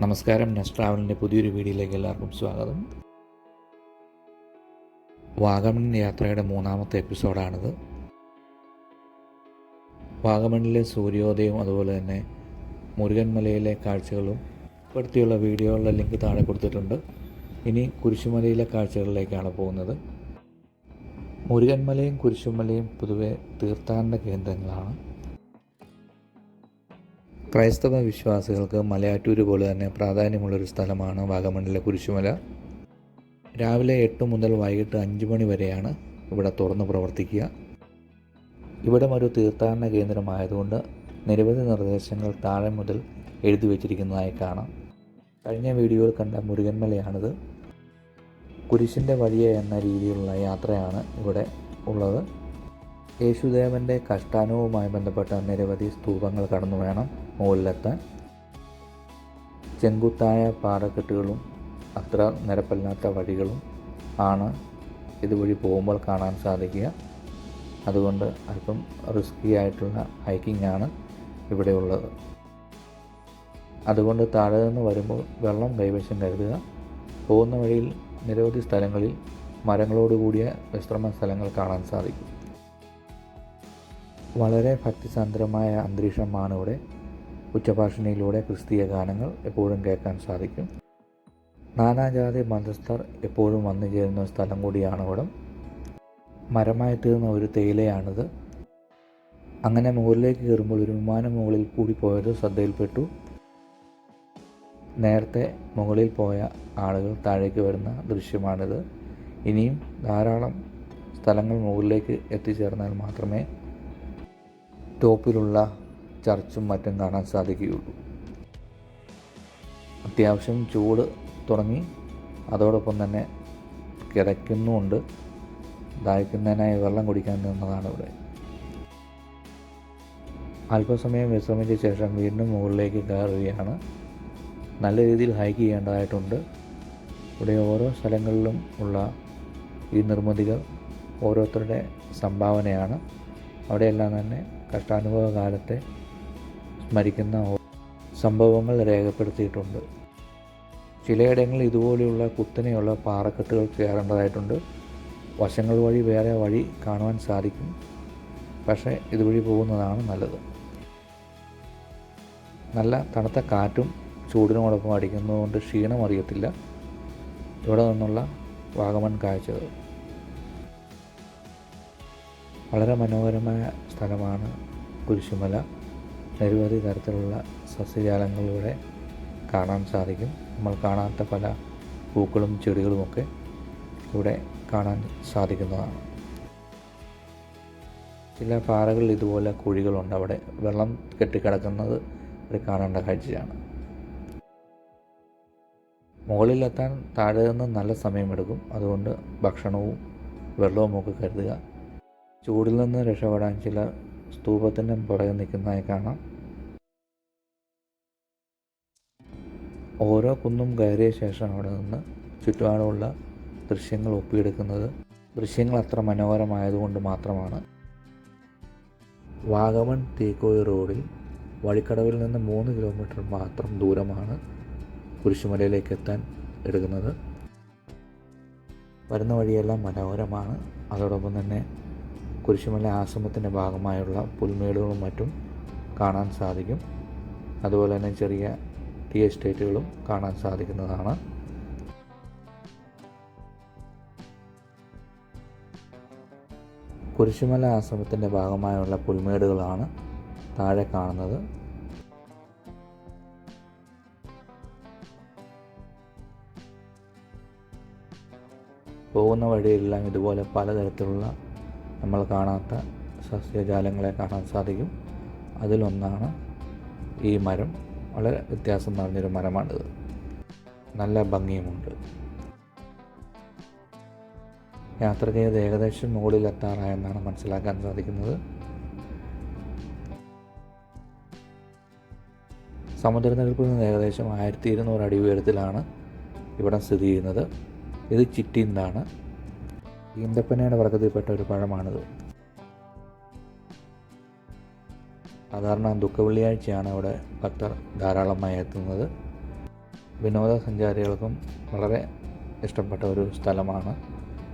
നമസ്കാരം നെസ് ട്രാവലിന്റെ പുതിയൊരു വീഡിയോയിലേക്ക് എല്ലാവർക്കും സ്വാഗതം. വാഗമൺ യാത്രയുടെ മൂന്നാമത്തെ എപ്പിസോഡാണിത്. വാഗമണിലെ സൂര്യോദയവും അതുപോലെ തന്നെ മുരുകൻമലയിലെ കാഴ്ചകളും ഉൾപ്പെടുത്തിയുള്ള വീഡിയോകളുടെ ലിങ്ക് താഴെ കൊടുത്തിട്ടുണ്ട്. ഇനി കുരിശുമലയിലെ കാഴ്ചകളിലേക്കാണ് പോകുന്നത്. മുരുകൻമലയും കുരിശുമലയും പൊതുവെ തീർത്ഥാടന കേന്ദ്രങ്ങളാണ്. ക്രൈസ്തവ വിശ്വാസികൾക്ക് മലയാറ്റൂർ പോലെ തന്നെ പ്രാധാന്യമുള്ളൊരു സ്ഥലമാണ് വാഗമണ്ണിലെ കുരിശുമല. രാവിലെ എട്ട് മുതൽ വൈകിട്ട് അഞ്ച് മണി വരെയാണ് ഇവിടെ തുറന്ന് പ്രവർത്തിക്കുക. ഇവിടം ഒരു തീർത്ഥാടന കേന്ദ്രമായതുകൊണ്ട് നിരവധി നിർദ്ദേശങ്ങൾ താഴെ മുതൽ എഴുതി വച്ചിരിക്കുന്നതായി കാണാം. കഴിഞ്ഞ വീഡിയോയിൽ കണ്ട മുരുകന്മലയാണിത് കുരിശിന്റെ വഴിയെ എന്ന രീതിയിലുള്ള യാത്രയാണ് ഇവിടെ ഉള്ളത്. യേശുദേവന്റെ കഷ്ടാനവുമായി ബന്ധപ്പെട്ട നിരവധി സ്തൂപങ്ങൾ കടന്നു വേണം. മുകളിലെത്താൻ ചെങ്കുത്തായ പാറക്കെട്ടുകളും അത്ര നിരപ്പല്ലാത്ത വഴികളും ആണ് ഇതുവഴി പോകുമ്പോൾ കാണാൻ സാധിക്കുക. അതുകൊണ്ട് അല്പം റിസ്കി ആയിട്ടുള്ള ഹൈക്കിംഗ് ആണ് ഇവിടെ ഉള്ളത്. അതുകൊണ്ട് താഴെ നിന്ന് വരുമ്പോൾ വെള്ളം കൈവശം കരുതുക. പോകുന്ന വഴിയിൽ നിരവധി സ്ഥലങ്ങളിൽ മരങ്ങളോടുകൂടിയ വിശ്രമ സ്ഥലങ്ങൾ കാണാൻ സാധിക്കും. വളരെ ഭക്തിസാന്ദ്രമായ അന്തരീക്ഷമാണ് ഇവിടെ. ഉച്ചഭാഷണിയിലൂടെ ക്രിസ്തീയ ഗാനങ്ങൾ എപ്പോഴും കേൾക്കാൻ സാധിക്കും. നാനാജാതി മതസ്ഥർ എപ്പോഴും വന്നു ചേരുന്ന സ്ഥലം കൂടിയാണ് ഇവിടം മരമായി തീർന്ന ഒരു തേയിലയാണിത്. അങ്ങനെ മുകളിലേക്ക് കയറുമ്പോൾ ഒരു വിമാനം മുകളിൽ കൂടി പോയത് ശ്രദ്ധയിൽപ്പെട്ടു. നേരത്തെ മുകളിൽ പോയ ആളുകൾ താഴേക്ക് വരുന്ന ദൃശ്യമാണിത്. ഇനിയും ധാരാളം സ്ഥലങ്ങൾ മുകളിലേക്ക് എത്തിച്ചേർന്നാൽ മാത്രമേ ടോപ്പിലുള്ള ചർച്ചും മറ്റും കാണാൻ സാധിക്കുകയുള്ളൂ. അത്യാവശ്യം ചൂട് തുടങ്ങി. അതോടൊപ്പം തന്നെ കിതയ്ക്കുന്നുമുണ്ട് ദാഹിക്കുന്നതിനായി വെള്ളം കുടിക്കാൻ നിന്നതാണ് ഇവിടെ. അല്പസമയം വിശ്രമിച്ച ശേഷം വീണ്ടും മുകളിലേക്ക് കയറുകയാണ്. നല്ല രീതിയിൽ ഹൈക്ക് ചെയ്യേണ്ടതായിട്ടുണ്ട്. ഇവിടെ ഓരോ സ്ഥലങ്ങളിലും ഉള്ള ഈ നിർമ്മിതികൾ ഓരോരുത്തരുടെ സംഭാവനയാണ്. അവിടെയെല്ലാം തന്നെ കഷ്ടാനുഭവ കാലത്തെ സ്മരിക്കുന്ന സംഭവങ്ങൾ രേഖപ്പെടുത്തിയിട്ടുണ്ട്. ചിലയിടങ്ങളിൽ ഇതുപോലെയുള്ള കുത്തനെയുള്ള പാറക്കെട്ടുകൾ കയറേണ്ടതായിട്ടുണ്ട്. വശങ്ങൾ വഴി വേറെ വഴി കാണുവാൻ സാധിക്കും. പക്ഷേ ഇതുവഴി പോകുന്നതാണ് നല്ലത്. നല്ല തണുത്ത കാറ്റും ചൂടിനോടൊപ്പം അടിക്കുന്നതുകൊണ്ട് ക്ഷീണം അറിയത്തില്ല. ഇവിടെ നിന്നുള്ള വാഗമൺ കാഴ്ചകൾ. വളരെ മനോഹരമായ സ്ഥലമാണ് കുരിശുമല. നിരവധി തരത്തിലുള്ള സസ്യജാലങ്ങളിലൂടെ കാണാൻ സാധിക്കും. നമ്മൾ കാണാത്ത പല പൂക്കളും ചെടികളുമൊക്കെ ഇവിടെ കാണാൻ സാധിക്കുന്നതാണ്. ചില പാറകളിൽ ഇതുപോലെ കുഴികളുണ്ട്. അവിടെ വെള്ളം കെട്ടിക്കിടക്കുന്നത് ഒരു കാണേണ്ട കാഴ്ചയാണ്. മുകളിലെത്താൻ താഴെ നിന്ന് നല്ല സമയമെടുക്കും. അതുകൊണ്ട് ഭക്ഷണവും വെള്ളവും ഒക്കെ കരുതുക. ചൂടിൽ നിന്ന് രക്ഷപ്പെടാൻ ചില സ്തൂപത്തിന്റെ പുറകെ നിൽക്കുന്നതായി കാണാം. ഓരോ കുന്നും കയറിയ ശേഷം അവിടെ നിന്ന് ചുറ്റുപാടുമുള്ള ദൃശ്യങ്ങൾ ഒപ്പിയെടുക്കുന്നത് ദൃശ്യങ്ങൾ അത്ര മനോഹരമായതുകൊണ്ട് മാത്രമാണ്. വാഗമൺ തേക്കോയി റോഡിൽ വഴിക്കടവിൽ നിന്ന് മൂന്ന് കിലോമീറ്റർ മാത്രം ദൂരമാണ് കുരിശുമലയിലേക്ക് എത്താൻ എടുക്കുന്നത്. വരുന്ന വഴിയെല്ലാം മനോഹരമാണ്. അതോടൊപ്പം തന്നെ കുരിശുമല ആശ്രമത്തിന്റെ ഭാഗമായുള്ള പുൽമേടുകളും മറ്റും കാണാൻ സാധിക്കും. അതുപോലെ തന്നെ ചെറിയ ടീ എസ്റ്റേറ്റുകളും കാണാൻ സാധിക്കുന്നതാണ്. കുരിശുമല ആശ്രമത്തിന്റെ ഭാഗമായുള്ള പുൽമേടുകളാണ് താഴെ കാണുന്നത്. പോകുന്ന വഴിയെല്ലാം ഇതുപോലെ പലതരത്തിലുള്ള നമ്മൾ കാണാത്ത സസ്യജാലങ്ങളെ കാണാൻ സാധിക്കും. അതിലൊന്നാണ് ഈ മരം. വളരെ വ്യത്യാസം നിറഞ്ഞൊരു മരമാണിത്. നല്ല ഭംഗിയുമുണ്ട്. യാത്ര ചെയ്ത് ഏകദേശം മുകളിലെത്താറായെന്നാണ് മനസ്സിലാക്കാൻ സാധിക്കുന്നത്. സമുദ്രനിരപ്പിൽ നിന്ന് ഏകദേശം ആയിരത്തി ഇരുന്നൂറ് അടി ഉയരത്തിലാണ് ഇവിടെ സ്ഥിതി ചെയ്യുന്നത്. ഇത് ചിറ്റീന്താണ്. ഈന്തപ്പനയുടെ വർഗത്തിൽപ്പെട്ട ഒരു പഴമാണിത്. സാധാരണ ദുഃഖ വെള്ളിയാഴ്ചയാണ് അവിടെ ഭക്തർ ധാരാളമായി എത്തുന്നത്. വിനോദസഞ്ചാരികൾക്കും വളരെ ഇഷ്ടപ്പെട്ട ഒരു സ്ഥലമാണ്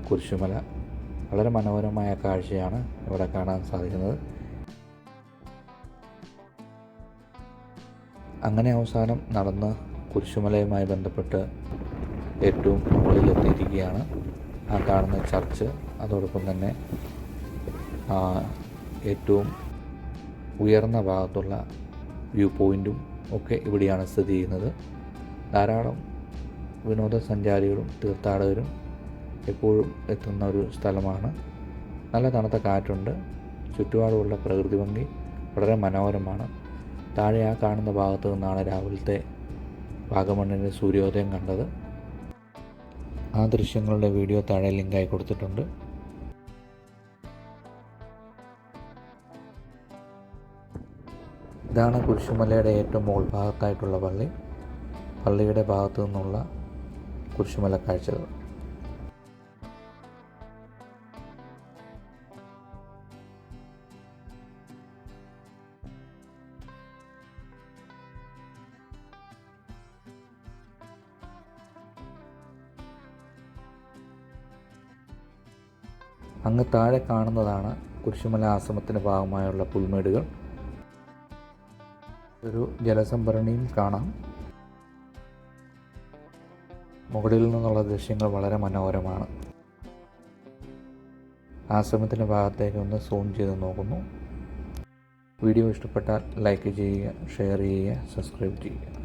കുരിശുമല. വളരെ മനോഹരമായ കാഴ്ചയാണ് ഇവിടെ കാണാൻ സാധിക്കുന്നത്. അങ്ങനെ അവസാനം നടന്ന് കുരിശുമലയുമായി ബന്ധപ്പെട്ട് ഏറ്റവും മുകളിലെത്തിയിരിക്കുകയാണ് കാണുന്ന ചർച്ച്. അതോടൊപ്പം തന്നെ ഏറ്റവും ഉയർന്ന ഭാഗത്തുള്ള വ്യൂ പോയിന്റും ഒക്കെ ഇവിടെയാണ് സ്ഥിതി ചെയ്യുന്നത്. ധാരാളം വിനോദസഞ്ചാരികളും തീർത്ഥാടകരും എപ്പോഴും എത്തുന്ന ഒരു സ്ഥലമാണ്. നല്ല തണുത്ത കാറ്റുണ്ട്. ചുറ്റുപാടുമുള്ള പ്രകൃതി ഭംഗി വളരെ മനോഹരമാണ്. താഴെ ആ കാണുന്ന ഭാഗത്തു നിന്നാണ് രാവിലത്തെ വാഗമണ്ണിന്റെ സൂര്യോദയം കണ്ടത്. ആ ദൃശ്യങ്ങളുടെ വീഡിയോ താഴെ ലിങ്കായി കൊടുത്തിട്ടുണ്ട്. ഇതാണ് കുരിശുമലയുടെ ഏറ്റവും മുകൾ ഭാഗത്തായിട്ടുള്ള പള്ളി. പള്ളിയുടെ ഭാഗത്തു നിന്നുള്ള കുരിശുമല കാഴ്ചകൾ. അങ്ങ് താഴെ കാണുന്നതാണ് കുരിശുമല ആശ്രമത്തിന്റെ ഭാഗമായുള്ള പുൽമേടുകൾ. ഒരു ജലസംഭരണിയും കാണാം. മുകളിൽ നിന്നുള്ള ദൃശ്യങ്ങൾ വളരെ മനോഹരമാണ്. ആശ്രമത്തിന്റെ ഭാഗത്തേക്ക് ഒന്ന് സൂം ചെയ്ത് നോക്കുന്നു. വീഡിയോ ഇഷ്ടപ്പെട്ടാൽ ലൈക്ക് ചെയ്യുക ഷെയർ ചെയ്യുക സബ്സ്ക്രൈബ് ചെയ്യുക.